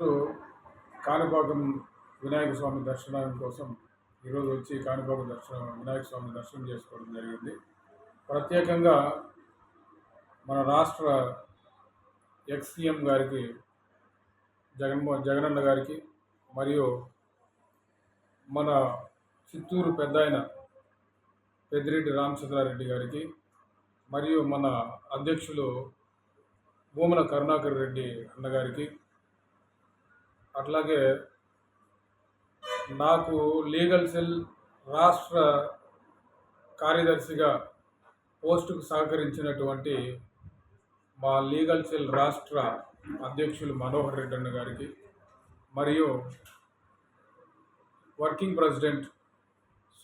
కాణిపాకం వినాయక స్వామి దర్శనం కోసం ఈరోజు వచ్చి కాణిపాకం దర్శనం వినాయక స్వామి దర్శనం చేసుకోవడం జరిగింది. ప్రత్యేకంగా మన రాష్ట్ర ఎక్స్సీఎం గారికి జగన్మోహన్ జగనన్న గారికి మరియు మన చిత్తూరు పెద్ద ఆయన పెద్దిరెడ్డి రామచంద్రారెడ్డి గారికి మరియు మన అధ్యక్షులు భూమన కరుణాకర్ రెడ్డి అన్నగారికి అట్లాగే నాకు లీగల్ సెల్ రాష్ట్ర కార్యదర్శిగా పోస్టుకు సహకరించినటువంటి మా లీగల్ సెల్ రాష్ట్ర అధ్యక్షులు మనోహర్ రెడ్డి అన్న గారికి మరియు వర్కింగ్ ప్రెసిడెంట్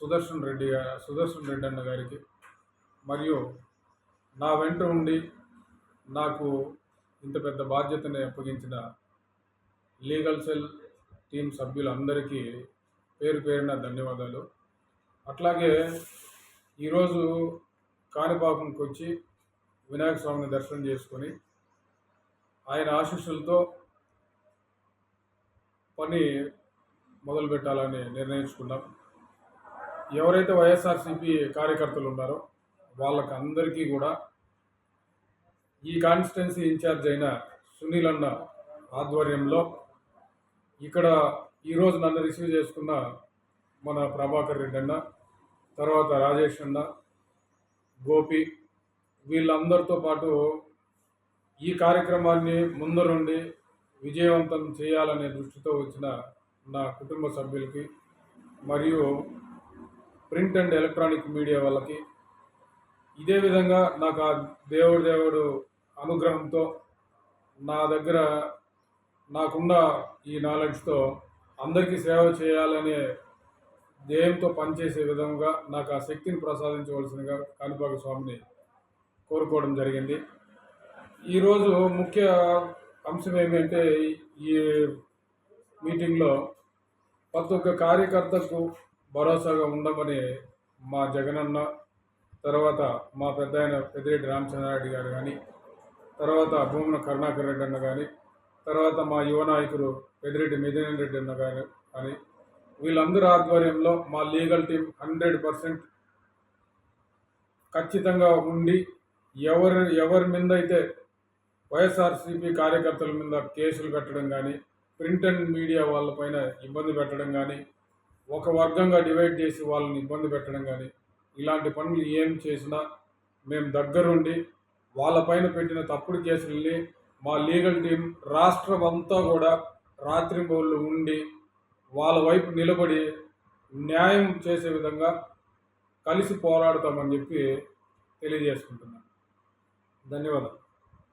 సుదర్శన్ రెడ్డి సుదర్శన్ రెడ్డి అన్న గారికి మరియు నా వెంట ఉండి నాకు ఇంత పెద్ద బాధ్యతని అప్పగించిన లీగల్ సెల్ టీం సభ్యులందరికీ పేరు పేరున ధన్యవాదాలు. అట్లాగే ఈరోజు కాణిపాకంకి వచ్చి వినాయక స్వామిని దర్శనం చేసుకొని ఆయన ఆశీస్సులతో పని మొదలు పెట్టాలని నిర్ణయించుకున్నాం. ఎవరైతే వైఎస్ఆర్సీపీ కార్యకర్తలు ఉన్నారో వాళ్ళకి అందరికీ కూడా ఈ కాన్స్టిట్యున్సీ ఇన్ఛార్జ్ అయిన సునీల్ అన్న ఆధ్వర్యంలో ఇక్కడ ఈరోజు నన్ను రిసీవ్ చేసుకున్న మన ప్రభాకర్ రెడ్డి అన్న తర్వాత రాజేష్ అన్న గోపి వీళ్ళందరితో పాటు ఈ కార్యక్రమాన్ని ముందరుండి విజయవంతం చేయాలనే దృష్టితో వచ్చిన నా కుటుంబ సభ్యులకి మరియు ప్రింట్ అండ్ ఎలక్ట్రానిక్ మీడియా వాళ్ళకి ఇదే విధంగా నాకు ఆ దేవుడు దేవుడు అనుగ్రహంతో నా దగ్గర నాకున్న ఈ నాలెడ్జ్తో అందరికీ సేవ చేయాలనే ధ్యేయంతో పనిచేసే విధంగా నాకు ఆ శక్తిని ప్రసాదించవలసిందిగా కాణిపాక స్వామిని కోరుకోవడం జరిగింది. ఈరోజు ముఖ్య అంశం ఏమంటే ఈ మీటింగ్లో ప్రతి ఒక్క కార్యకర్తకు భరోసాగా ఉండమని మా జగనన్న తర్వాత మా పెద్ద ఆయన పెద్దిరెడ్డి రామచంద్రారెడ్డి గారు కానీ తర్వాత భూమన కరుణాకర్ రెడ్డి అన్న కానీ తర్వాత మా యువ నాయకులు పెద్దిరెడ్డి మిథున్ రెడ్డి అన్న గారు కానీ వీళ్ళందరి ఆధ్వర్యంలో మా లీగల్ టీం హండ్రెడ్ పర్సెంట్ ఖచ్చితంగా ఉండి ఎవరు ఎవరి మీద అయితే వైఎస్ఆర్సీపీ కార్యకర్తల మీద కేసులు కట్టడం కానీ ప్రింట్ అండ్ మీడియా వాళ్ళపైన ఇబ్బంది పెట్టడం కానీ ఒక వర్గంగా డివైడ్ చేసి వాళ్ళని ఇబ్బంది పెట్టడం కానీ ఇలాంటి పనులు ఏం చేసినా మేము దగ్గరుండి వాళ్ళపైన పెట్టిన తప్పుడు కేసుల్ని మా లీగల్ టీం రాష్ట్రం అంతా కూడా రాత్రింబౌళ్ళు ఉండి వాళ్ళ వైపు నిలబడి న్యాయం చేసే విధంగా కలిసి పోరాడతామని చెప్పి తెలియజేసుకుంటున్నాను. ధన్యవాదాలు.